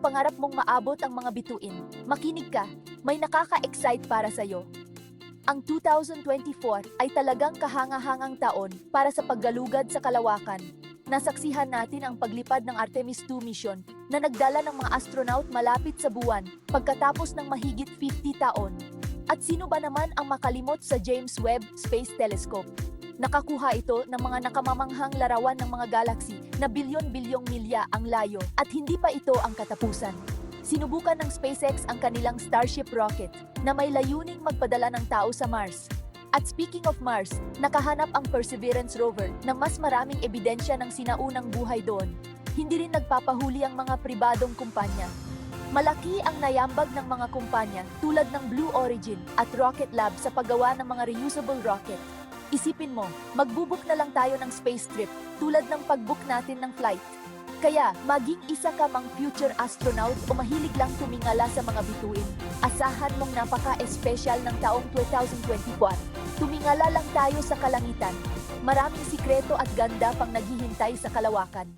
Kung pangarap mong maabot ang mga bituin, makinig ka, may nakaka-excite para sa'yo. Ang 2024 ay talagang kahanga-hangang taon para sa paggalugad sa kalawakan. Nasaksihan natin ang paglipad ng Artemis 2 mission na nagdala ng mga astronaut malapit sa buwan pagkatapos ng mahigit 50 taon. At sino ba naman ang makalimot sa James Webb Space Telescope? Nakakuha ito ng mga nakamamanghang larawan ng mga galaxy na bilyon-bilyong milya ang layo at hindi pa ito ang katapusan. Sinubukan ng SpaceX ang kanilang Starship rocket na may layuning magpadala ng tao sa Mars. At speaking of Mars, nakahanap ang Perseverance rover ng mas maraming ebidensya ng sinaunang buhay doon. Hindi rin nagpapahuli ang mga pribadong kumpanya. Malaki ang nayambag ng mga kumpanya tulad ng Blue Origin at Rocket Lab sa paggawa ng mga reusable rocket. Isipin mo, magbubook na lang tayo ng space trip tulad ng pagbook natin ng flight. Kaya, maging isa ka mang future astronaut o mahilig lang tumingala sa mga bituin, asahan mong napaka-espesyal ng taong 2024. Tumingala lang tayo sa kalangitan. Maraming sikreto at ganda pang naghihintay sa kalawakan.